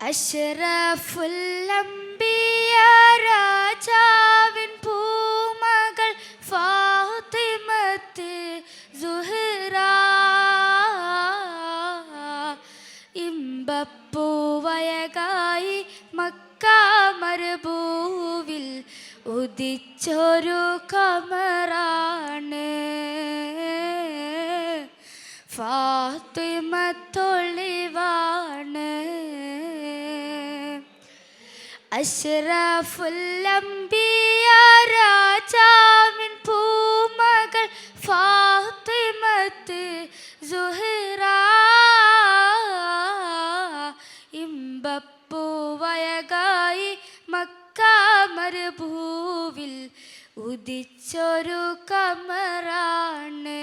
അഷ്റഫുല്ലംബിയ രാജാവിൻ പൂമകൾ ഫാത്തിമത്ത് സുഹ്റ. ഇമ്പപ്പൂവയകായി മക്ക മരുഭൂവിൽ ഉദിച്ചൊരു കമറാണ്. ഫാത്തിമത്തൊളിവാണ് അഷ്റഫുല്ലംബിയ രാജാവിൻ പൂമകൾ ഫാത്തിമത്ത് സുഹ്റ ഇമ്പപ്പൂവയകായി മക്ക മരുഭൂവിൽ ഉദിച്ചൊരു കമറാണ്.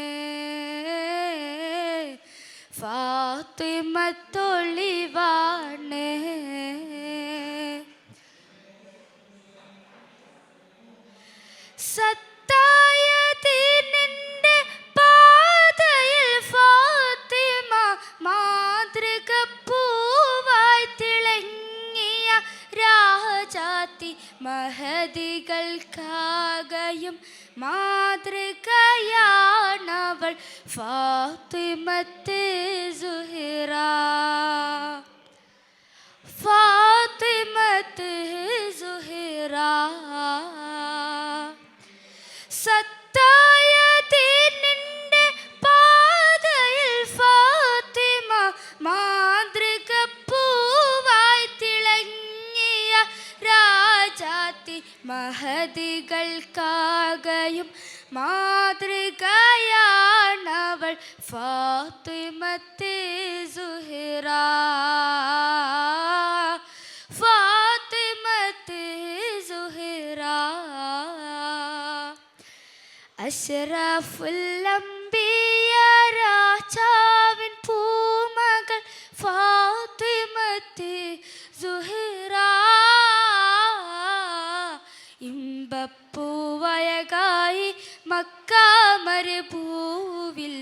ഫാത്തിമത്തൊളിവാണ് സത്തായ ദീനിന്റെ പാതയിൽ ഫാത്തിമ മാതൃക പൂവായി തിളങ്ങിയ രാജാത്തി മഹതികൾക്കാകയും മാതൃകയാണവൾ ഫാത്തിമത്ത് സുഹിറ. സത്തായ ദീനിന്റെ പാതയിൽ ഫാത്തിമ മാതൃക പൂവായി തിളങ്ങിയ രാജാത്തി മഹതികൾക്കാകയും മാതൃകയാണവൾ ഫാത്തിമത്തെ സുഹിറ. ഫാത്തിമത്ത് അഷ്റഫുല്ലംബിയ രാജാവിൻ പൂമകൾ ഫാത്തിമത്ത് സുഹിറ. ഇമ്പപ്പൂവയകായി മക്ക മരുഭൂവിൽ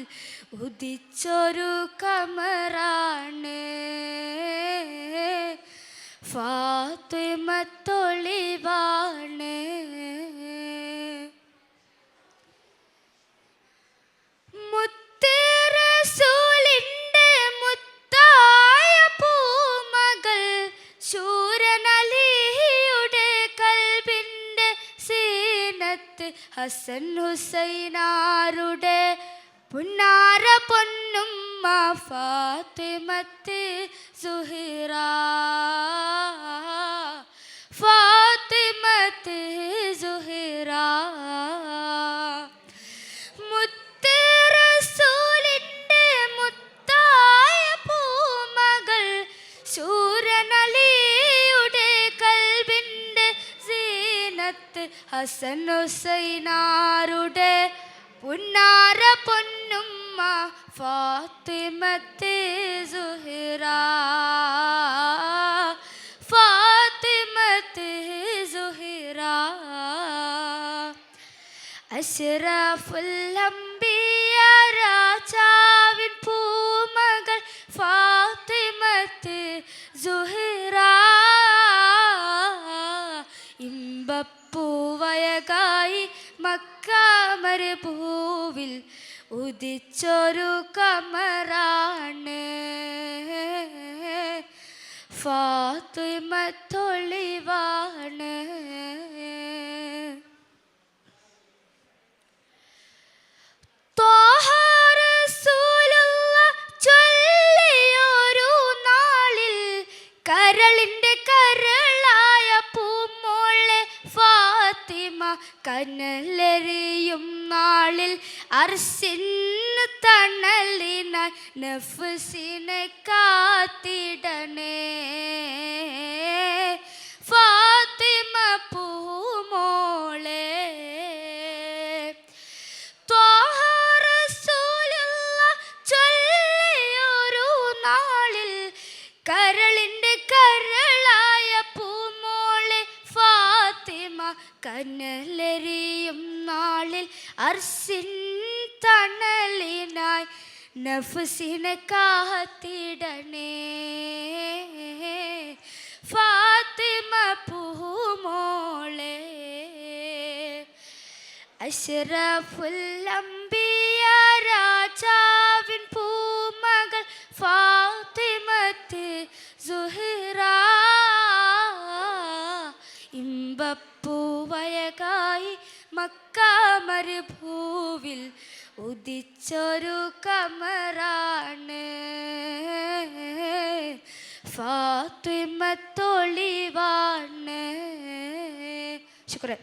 ഉദിച്ചൊരു കമറാണ്. ഫാത്തിമത്തൊളിവാണ് ഹസൻ ഹുസൈനാരുടെ പുന്നാര പൊന്നുമ്മ ഫാത്തിമത്ത് സുഹിറ. ഫാത്തിമത്ത് സുഹിറ. സീനത്ത് ഹസൻ ഹുസൈനാരുടെ പുന്നാര പൊന്നുമ്മ ഫാത്തിമത്ത് സുഹിറ. ഫാത്തിമത്ത് സുഹിറ. അഷ്റഫുല്ലംബിയ ഇമ്പപ്പൂവയകായി മക്ക മരുഭൂവിൽ ഉദിച്ചൊരു കമറാണ്. ഫാത്തിമത്തൊളിവാണ് കനലെറിയും നാളിൽ അർസിന് തണലിനായി നഫ്സിനെ കാത്തിടണേ. ഫാത്തിമ പൂമോളെ ചൊല്ലിയൊരു നാളിൽ കരളിന്റെ കനലെറിയും നാളിൽ അർസിൻ തണലിനായി നഫസിനെ കാത്തിടണേ. ഫാത്തിമ പൂമോളെ അഷറഫുല്ലംബിയ രാജാവിൻ പൂമകൾ ഫാത്തിമത്ത് സുഹൃ ഉദിച്ചൊരു കമറാണ് ഫാത്തിമത്തൊളിവാണ് ശുക്രൻ.